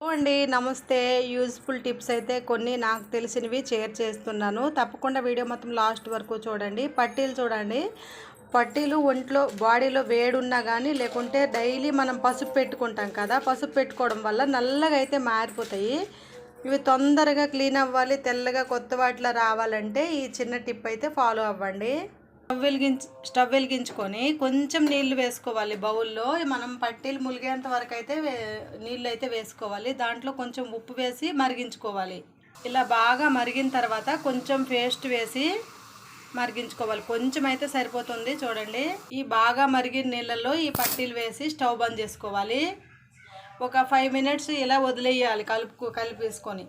అండి నమస్తే. Useful tips అయితే కొన్ని నాకు తెలిసినవి షేర్ చేస్తున్నాను. తప్పకుండా వీడియో మొత్తం లాస్ట్ వరకు చూడండి. పట్టీలు చూడండి. పట్టీలు ఒంట్లో బాడీలో వేడున్నా కానీ లేకుంటే డైలీ మనం పసుపు పెట్టుకుంటాం కదా పసుపు పెట్టుకోవడం వల్ల నల్లగా అయితే మారిపోతాయి. ఇవి తొందరగా క్లీన్ అవ్వాలి తెల్లగా కొత్త వాటిలో రావాలంటే ఈ చిన్న టిప్ అయితే ఫాలో అవ్వండి. స్టవ్ వెలిగించి స్టవ్ వెలిగించుకొని కొంచెం నీళ్ళు వేసుకోవాలి. బౌల్లో మనం పట్టీలు ములిగేంత వరకు అయితే నీళ్ళు అయితే వేసుకోవాలి. దాంట్లో కొంచెం ఉప్పు వేసి మరిగించుకోవాలి. ఇలా బాగా మరిగిన తర్వాత కొంచెం పేస్ట్ వేసి మరిగించుకోవాలి. కొంచెం అయితే సరిపోతుంది చూడండి. ఈ బాగా మరిగిన నీళ్ళల్లో ఈ పట్టీలు వేసి స్టవ్ బంద్ చేసుకోవాలి. ఒక ఫైవ్ మినిట్స్ ఇలా వదిలేయాలి కలుపు కలిపేసుకొని.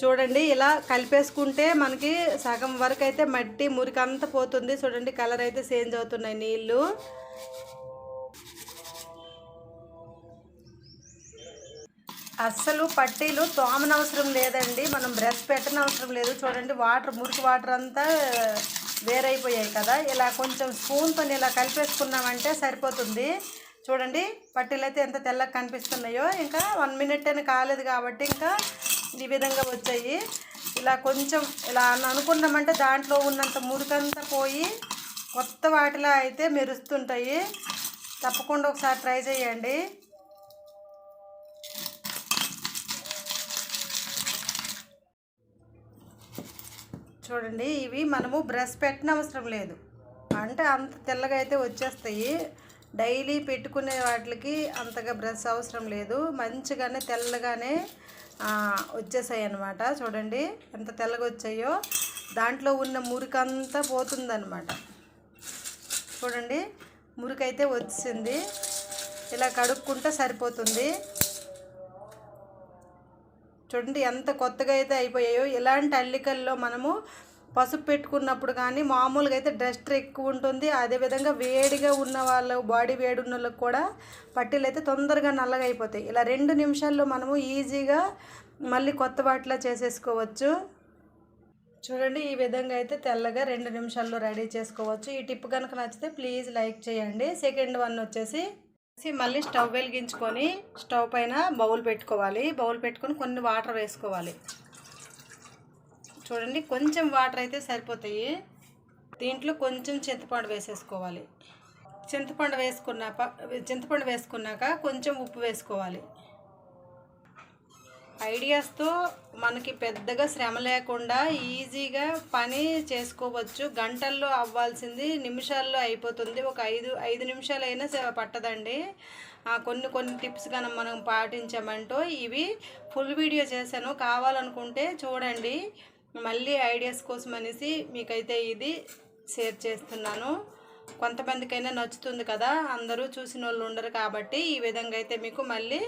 చూడండి ఇలా కలిపేసుకుంటే మనకి సగం వరకు అయితే మట్టి మురికంతా పోతుంది. చూడండి కలర్ అయితే చేంజ్ అవుతున్నాయి నీళ్ళు. అస్సలు పట్టీలు తోమనవసరం లేదండి. మనం బ్రష్ పెట్టనవసరం లేదు. చూడండి వాటర్ మురికి వాటర్ అంతా వేరైపోయాయి కదా. ఇలా కొంచెం స్పూన్తో ఇలా కలిపేసుకున్నామంటే సరిపోతుంది. చూడండి పట్టీలు అయితే ఎంత తెల్లగా కనిపిస్తున్నాయో. ఇంకా వన్ మినిట్ అని కాలేదు కాబట్టి ఇంకా ఈ విధంగా వచ్చాయి. ఇలా కొంచెం ఇలా అనుకున్నామంటే దాంట్లో ఉన్నంత మురికంతా పోయి కొత్త వాటిలో అయితే మెరుస్తుంటాయి. తప్పకుండా ఒకసారి ట్రై చేయండి. చూడండి ఇవి మనము బ్రష్ పెట్టనవసరం లేదు. అంటే అంత తెల్లగా అయితే వచ్చేస్తాయి. డైలీ పెట్టుకునే వాటికి అంతగా బ్రష్ అవసరం లేదు. మంచిగానే తెల్లగానే వచ్చేసాయి అనమాట చూడండి ఎంత తెల్లగా వచ్చాయో దాంట్లో ఉన్న మురికంతా పోతుందనమాట చూడండి మురికైతే వచ్చింది ఇలా కడుక్కుంటే సరిపోతుంది. చూడండి ఎంత కొత్తగా అయితే అయిపోయాయో. ఇలాంటి అల్లికల్లో మనము పసుపు పెట్టుకున్నప్పుడు కానీ మామూలుగా అయితే డస్ట్ ఎక్కువ ఉంటుంది. అదేవిధంగా వేడిగా ఉన్న వాళ్ళు బాడీ వేడి ఉన్న వాళ్ళకి కూడా పట్టీలు అయితే తొందరగా నల్లగా అయిపోతాయి. ఇలా రెండు నిమిషాల్లో మనము ఈజీగా మళ్ళీ కొత్త వాటిలో చేసేసుకోవచ్చు. చూడండి ఈ విధంగా అయితే తెల్లగా రెండు నిమిషాల్లో రెడీ చేసుకోవచ్చు. ఈ టిప్ కనుక నచ్చితే ప్లీజ్ లైక్ చేయండి. సెకండ్ వన్ వచ్చేసి మళ్ళీ స్టవ్ వెలిగించుకొని స్టవ్ పైన బౌల్ పెట్టుకోవాలి. బౌల్ పెట్టుకొని కొన్ని వాటర్ వేసుకోవాలి. చూడండి కొంచెం వాటర్ అయితే సరిపోతాయి. దీంట్లో కొంచెం చింతపండు వేసేసుకోవాలి. చింతపండు వేసుకున్నాక చింతపండు వేసుకున్నాక కొంచెం ఉప్పు వేసుకోవాలి. ఐడియాస్తో మనకి పెద్దగా శ్రమ లేకుండా ఈజీగా పని చేసుకోవచ్చు. గంటల్లో అవ్వాల్సింది నిమిషాల్లో అయిపోతుంది. ఒక ఐదు ఐదు నిమిషాలైనా పట్టదండి. కొన్ని కొన్ని టిప్స్ కానీ మనం పాటించామంటూ ఇవి ఫుల్ వీడియో చేశాను. కావాలనుకుంటే చూడండి. మళ్ళీ ఐడియాస్ కోసం అనేసి మీకైతే ఇది షేర్ చేస్తున్నాను. కొంతమందికైనా నచ్చుతుంది కదా అందరూ చూసిన వాళ్ళు ఉండరు కాబట్టి ఈ విధంగా అయితే మీకు మళ్ళీ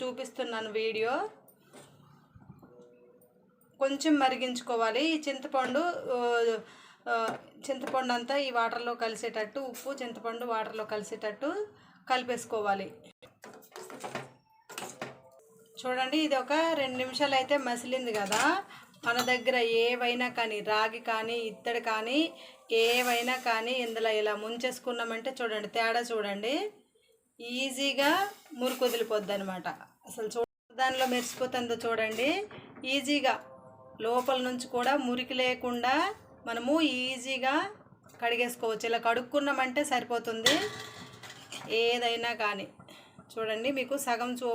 చూపిస్తున్నాను వీడియో. కొంచెం మరిగించుకోవాలి. ఈ చింతపండు చింతపండు అంతా ఈ వాటర్లో కలిసేటట్టు ఉప్పు చింతపండు వాటర్లో కలిసేటట్టు కలిపేసుకోవాలి. చూడండి ఇది ఒక రెండు నిమిషాలు అయితే మసిలింది కదా. మన దగ్గర ఏవైనా కానీ రాగి కానీ ఇత్తడి కానీ ఏవైనా కానీ ఇందులో ఇలా ముంచేసుకున్నామంటే చూడండి తేడా చూడండి. ఈజీగా మురికి వదిలిపోద్ది అనమాట అసలు చూ దానిలో మెరిసిపోతుందో చూడండి. ఈజీగా లోపల నుంచి కూడా మురికి లేకుండా మనము ఈజీగా కడిగేసుకోవచ్చు. ఇలా కడుక్కున్నామంటే సరిపోతుంది. ఏదైనా కానీ చూడండి మీకు సగం చూ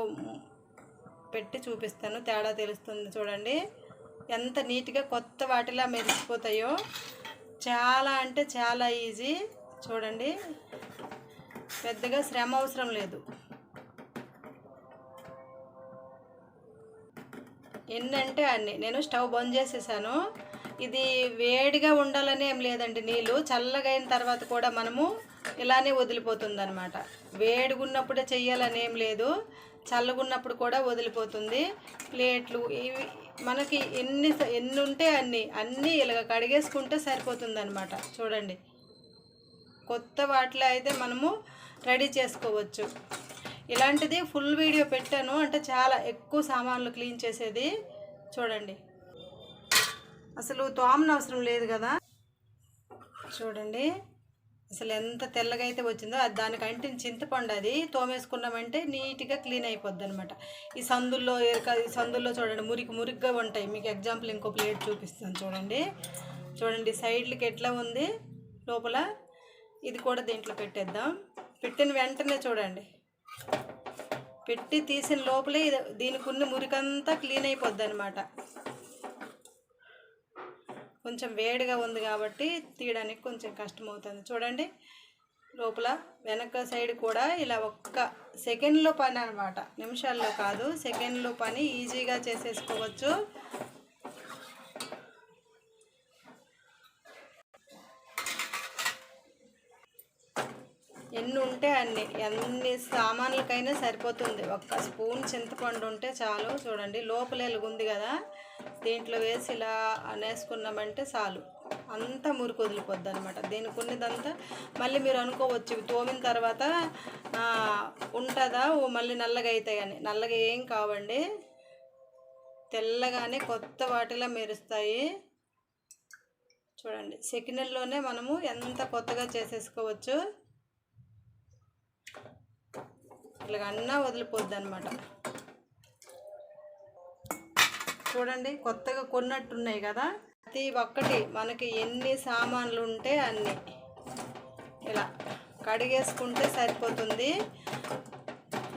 పెట్టి చూపిస్తాను తేడా తెలుస్తుంది చూడండి. ఎంత నీట్గా కొత్త వాటిలా మెరిసిపోతాయో. చాలా అంటే చాలా ఈజీ. చూడండి. పెద్దగా శ్రమ అవసరం లేదు. ఎన్నంటే అన్ని. నేను స్టవ్ బంద్ చేసేసాను. ఇది వేడిగా ఉండాలని ఏం లేదండి నీళ్ళు. చల్లగా అయిన తర్వాత కూడా మనము ఇలానే వదిలిపోతుంది అనమాట వేడిగా ఉన్నప్పుడే చెయ్యాలని ఏం లేదు. చల్లగున్నప్పుడు కూడా వదిలిపోతుంది. ప్లేట్లు ఇవి మనకి ఎన్ని ఎన్ని ఉంటే అన్ని అన్నీ ఇలాగ కడిగేసుకుంటే సరిపోతుంది అనమాట చూడండి. కొత్త వాటిలో అయితే మనము రెడీ చేసుకోవచ్చు. ఇలాంటిది ఫుల్ వీడియో పెట్టాను. అంటే చాలా ఎక్కువ సామాన్లు క్లీన్ చేసేది. చూడండి. అసలు తోమన అవసరం లేదు కదా. చూడండి. అసలు ఎంత తెల్లగా అయితే వచ్చిందో అది దానికి చింతపండు అది తోమేసుకున్నామంటే నీట్గా క్లీన్ అయిపోద్ది అనమాట ఈ సందుల్లో ఎరక ఈ సందుల్లో చూడండి మురికి మురిగ్గా ఉంటాయి. మీకు ఎగ్జాంపుల్ ఇంకో ప్లేట్ చూపిస్తాను చూడండి. చూడండి సైడ్లకి ఎట్లా ఉంది లోపల? ఇది కూడా దీంట్లో పెట్టేద్దాం. పెట్టిన వెంటనే చూడండి. పెట్టి తీసిన లోపలే దీనికి ఉన్న మురికంతా క్లీన్ అయిపోద్ది అనమాట కొంచెం వేడిగా ఉంది కాబట్టి తీయడానికి కొంచెం కష్టం అవుతుంది చూడండి లోపల వెనక సైడ్ కూడా ఇలా ఒక్క సెకండ్లో పని అనమాట నిమిషాల్లో కాదు సెకండ్లో పని ఈజీగా చేసేసుకోవచ్చు ఎన్ని ఉంటే అన్ని ఎన్ని సామాన్లకైనా సరిపోతుంది. ఒక్క స్పూన్ చింతపండు ఉంటే చాలు. చూడండి లోపల ఎలుగుంది కదా. దీంట్లో వేసి ఇలా అనేసుకున్నామంటే చాలు. అంతా మురికి వదిలిపోద్ది అనమాట దీనికి ఉన్నదంతా మళ్ళీ మీరు అనుకోవచ్చు తోమిన తర్వాత ఉంటుందా? ఓ మళ్ళీ నల్లగా అవుతాయని నల్లగా ఏం కావండి. తెల్లగానే కొత్త వాటిలా మెరుస్తాయి. చూడండి సెకండ్లోనే మనము ఎంత కొత్తగా చేసేసుకోవచ్చు. ఇలాగ అన్నా వదిలిపోద్ది అనమాట చూడండి కొత్తగా కొన్నట్టున్నాయి కదా. ప్రతి ఒక్కటి మనకి ఎన్ని సామాన్లు ఉంటే అన్ని. ఇలా కడిగేసుకుంటే సరిపోతుంది.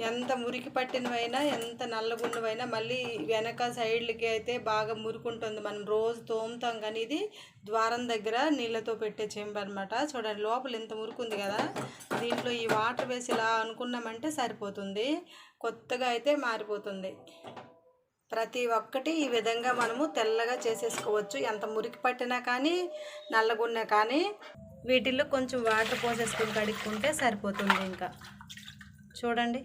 ఎంత మురికి పట్టినవైనా ఎంత నల్లగున్నవైనా మళ్ళీ వెనక సైడ్లకి అయితే బాగా మురుకుంటుంది. మనం రోజు తోముతాం కానీ ఇది ద్వారం దగ్గర నీళ్ళతో పెట్టే చెంబు అనమాట చూడండి లోపల ఇంత మురుకుంది కదా. దీంట్లో ఈ వాటర్ వేసి ఇలా అనుకున్నామంటే సరిపోతుంది. కొత్తగా అయితే మారిపోతుంది. ప్రతి ఒక్కటి ఈ విధంగా మనము తెల్లగా చేసేసుకోవచ్చు. ఎంత మురికి పట్టినా కానీ నల్లగున్నా కానీ. వీటిల్లో కొంచెం వాటర్ పోసేసుకుని కడుక్కుంటే సరిపోతుంది ఇంకా. చూడండి.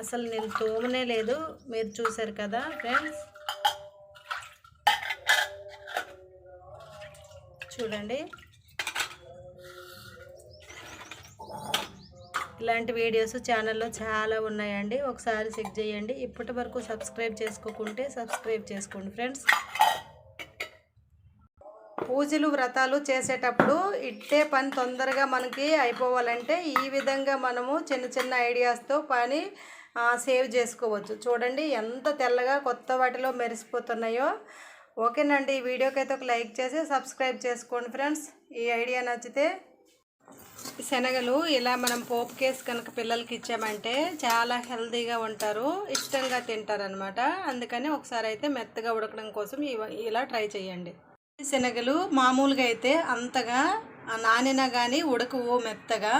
అసలు నేను తోమనే లేదు మీరు చూసారు కదా ఫ్రెండ్స్. చూడండి. ఇలాంటి వీడియోస్ ఛానల్లో చాలా ఉన్నాయండి. ఒకసారి చెక్ చేయండి. ఇప్పటి వరకు సబ్స్క్రైబ్ చేసుకోకుంటే సబ్స్క్రైబ్ చేసుకోండి ఫ్రెండ్స్. పూజలు వ్రతాలు చేసేటప్పుడు ఇట్టే పని తొందరగా మనకి అయిపోవాలంటే ఈ విధంగా మనము చిన్న చిన్న ఐడియాస్తో పని సేవ్ చేసుకోవచ్చు. చూడండి ఎంత తెల్లగా కొత్త వాటిలో మెరిసిపోతున్నాయో. ఓకేనండి ఈ వీడియోకి అయితే ఒక లైక్ చేసి సబ్స్క్రైబ్ చేసుకోండి ఫ్రెండ్స్. ఈ ఐడియా నచ్చితే శనగలు ఇలా మనం పోపు కేసు కనుక పిల్లలకి ఇచ్చామంటే చాలా హెల్తీగా ఉంటారు ఇష్టంగా తింటారనమాట అందుకని ఒకసారి అయితే మెత్తగా ఉడకడం కోసం ఇలా ట్రై చేయండి. శనగలు మామూలుగా అయితే అంతగా నానినా కానీ ఉడకవు మెత్తగా.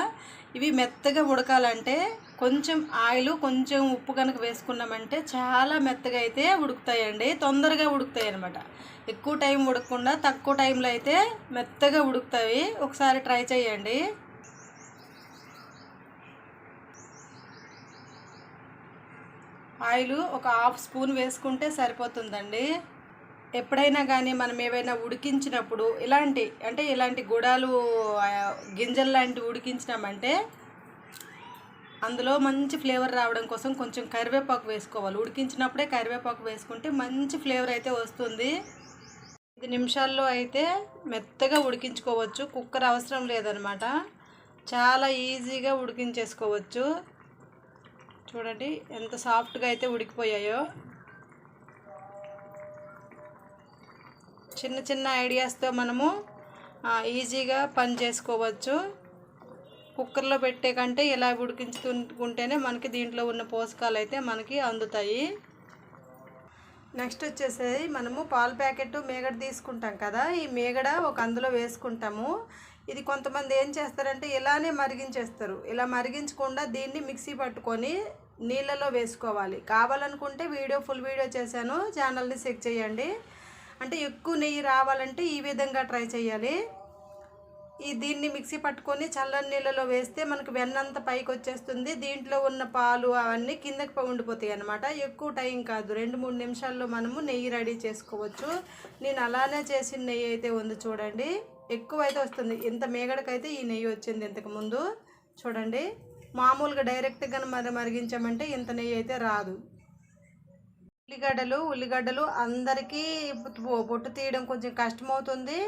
ఇవి మెత్తగా ఉడకాలంటే కొంచెం ఆయిల్ కొంచెం ఉప్పు కనుక వేసుకున్నామంటే చాలా మెత్తగా అయితే ఉడుకుతాయండి. తొందరగా ఉడుకుతాయి అనమాట ఎక్కువ టైం ఉడకకుండా తక్కువ టైంలో అయితే మెత్తగా ఉడుకుతాయి. ఒకసారి ట్రై చేయండి. ఆయిల్ ఒక హాఫ్ స్పూన్ వేసుకుంటే సరిపోతుందండి. ఎప్పుడైనా కానీ మనం ఏవైనా ఉడికించినప్పుడు ఇలాంటి అంటే ఇలాంటి గుడాలు గింజలు లాంటివి ఉడికించినామంటే అందులో మంచి ఫ్లేవర్ రావడం కోసం కొంచెం కరివేపాకు వేసుకోవాలి. ఉడికించినప్పుడే కరివేపాకు వేసుకుంటే మంచి ఫ్లేవర్ అయితే వస్తుంది. ఐదు నిమిషాల్లో అయితే మెత్తగా ఉడికించుకోవచ్చు. కుక్కర్ అవసరం లేదనమాట. చాలా ఈజీగా ఉడికించేసుకోవచ్చు. చూడండి ఎంత సాఫ్ట్గా అయితే ఉడికిపోయాయో. చిన్న చిన్న ఐడియాస్తో మనము ఈజీగా పని చేసుకోవచ్చు. కుక్కర్లో పెట్టే కంటే ఇలా ఉడికించుకుంటేనే మనకి దీంట్లో ఉన్న పోషకాలు అయితే మనకి అందుతాయి. నెక్స్ట్ వచ్చేసి మనము పాల ప్యాకెట్ మేగడ తీసుకుంటాం కదా ఈ మేగడ ఒక అందులో వేసుకుంటాము. ఇది కొంతమంది ఏం చేస్తారంటే ఇలానే మరిగించేస్తారు. ఇలా మరిగించకుండా దీన్ని మిక్సీ పట్టుకొని నీళ్ళలో వేసుకోవాలి. కావాలనుకుంటే వీడియో ఫుల్ వీడియో చేశాను. ఛానల్ని చెక్ చేయండి. అంటే ఎక్కువ నెయ్యి రావాలంటే ఈ విధంగా ట్రై చేయాలి. ఈ దీన్ని మిక్సీ పట్టుకొని చల్లని నీళ్ళలో వేస్తే మనకు వెన్నంత పైకి వచ్చేస్తుంది. దీంట్లో ఉన్న పాలు అవన్నీ కిందకి ఉండిపోతాయి అనమాట ఎక్కువ టైం కాదు. రెండు మూడు నిమిషాల్లో మనము నెయ్యి రెడీ చేసుకోవచ్చు. నేను అలానే చేసిన నెయ్యి అయితే ఉంది చూడండి. ఎక్కువ అయితే వస్తుంది. ఇంత మేగడకైతే ఈ నెయ్యి వచ్చింది ఇంతకు ముందు. చూడండి. మామూలుగా డైరెక్ట్గా మరి మరిగించామంటే ఇంత నెయ్యి అయితే రాదు. ఉల్లిగడ్డలు ఉల్లిగడ్డలు అందరికీ బొట్టు తీయడం కొంచెం కష్టమవుతుంది.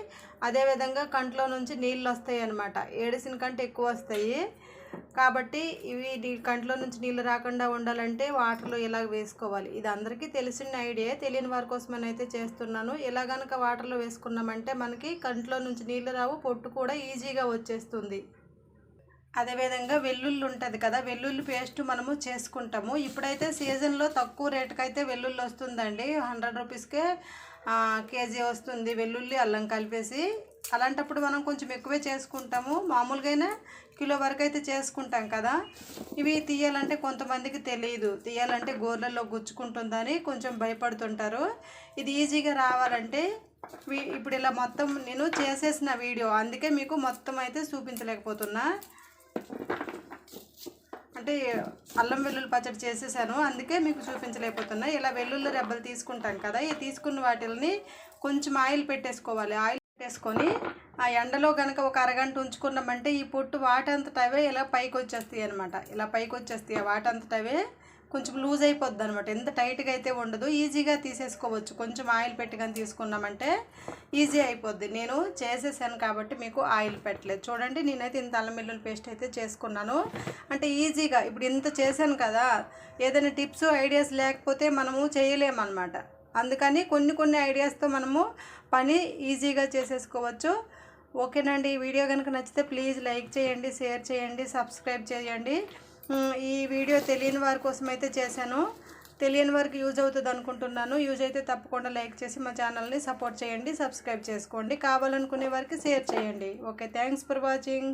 అదేవిధంగా కంట్లో నుంచి నీళ్ళు వస్తాయి అన్నమాట. ఏడిసిన కంటే ఎక్కువ వస్తాయి. కాబట్టి ఇవి కంట్లో నుంచి నీళ్ళు రాకుండా ఉండాలంటే వాటర్లో ఇలా వేసుకోవాలి. ఇది అందరికీ తెలిసిన ఐడియా. తెలియని వారి కోసం అయితే చేస్తున్నాను. ఇలా కనుక వాటర్లో వేసుకున్నామంటే మనకి కంట్లో నుంచి నీళ్ళు రావు పొట్టు కూడా ఈజీగా వచ్చేస్తుంది. అదేవిధంగా వెల్లుల్లి ఉంటుంది కదా వెల్లుల్లి పేస్ట్ మనము చేసుకుంటాము. ఇప్పుడైతే సీజన్లో తక్కువ రేటుకి అయితే వెల్లుల్లి వస్తుందండి. హండ్రెడ్ రూపీస్కే కేజీ వస్తుంది వెల్లుల్లి అల్లం కలిపేసి. అలాంటప్పుడు మనం కొంచెం ఎక్కువే చేసుకుంటాము. మామూలుగానే కిలో వరకు అయితే చేసుకుంటాం కదా. ఇవి తీయాలంటే కొంతమందికి తెలియదు తీయాలంటే గోర్లలో గుచ్చుకుంటుందని కొంచెం భయపడుతుంటారు. ఇది ఈజీగా రావాలంటే ఇప్పుడు ఇలా మొత్తం నేను చేసేసిన వీడియో. అందుకే మీకు మొత్తం అయితే చూపించలేకపోతున్నా. అంటే అల్లం వెల్లుల్లి పచ్చడి చేసేసాను. అందుకే మీకు చూపించలేకపోతున్నా. ఇలా వెల్లుల్లి రెబ్బలు తీసుకుంటాం కదా ఈ తీసుకున్న వాటిని కొంచెం ఆయిల్ పెట్టేసుకోవాలి. ఆయిల్ పెట్టేసుకొని ఆ ఎండలో కనుక ఒక అరగంట ఉంచుకున్నామంటే ఈ పొట్టు వాటంతటవే ఇలా పైకి వచ్చేస్తాయి అనమాట ఇలా పైకి వచ్చేస్తాయి ఆ వాటంతటవే. కొంచెం లూజ్ అయిపోద్ది అనమాట ఎంత టైట్గా అయితే ఉండదు ఈజీగా తీసేసుకోవచ్చు. కొంచెం ఆయిల్ పెట్టి కానీ తీసుకున్నామంటే ఈజీ అయిపోద్ది. నేను చేసేసాను కాబట్టి మీకు ఆయిల్ పెట్టలేదు. చూడండి నేనైతే ఇంత అల్లం వెల్లుల్లి పేస్ట్ అయితే చేసుకున్నాను. అంటే ఈజీగా ఇప్పుడు ఇంత చేశాను కదా ఏదైనా టిప్స్ ఐడియాస్ లేకపోతే మనము చేయలేమన్నమాట. అందుకని కొన్ని కొన్ని ఐడియాస్తో మనము పని ఈజీగా చేసేసుకోవచ్చు. ఓకేనండి ఈ వీడియో కనుక నచ్చితే ప్లీజ్ లైక్ చేయండి షేర్ చేయండి సబ్స్క్రైబ్ చేయండి. ఈ వీడియో తెలియని వారి కోసం అయితే చేశాను. తెలియని వారికి యూజ్ అవుతుంది అనుకుంటున్నాను. యూజ్ అయితే తప్పకుండా లైక్ చేసి మా ఛానల్ని సపోర్ట్ చేయండి సబ్స్క్రైబ్ చేసుకోండి. కావాలనుకునే వారికి షేర్ చేయండి. Okay thanks for watching.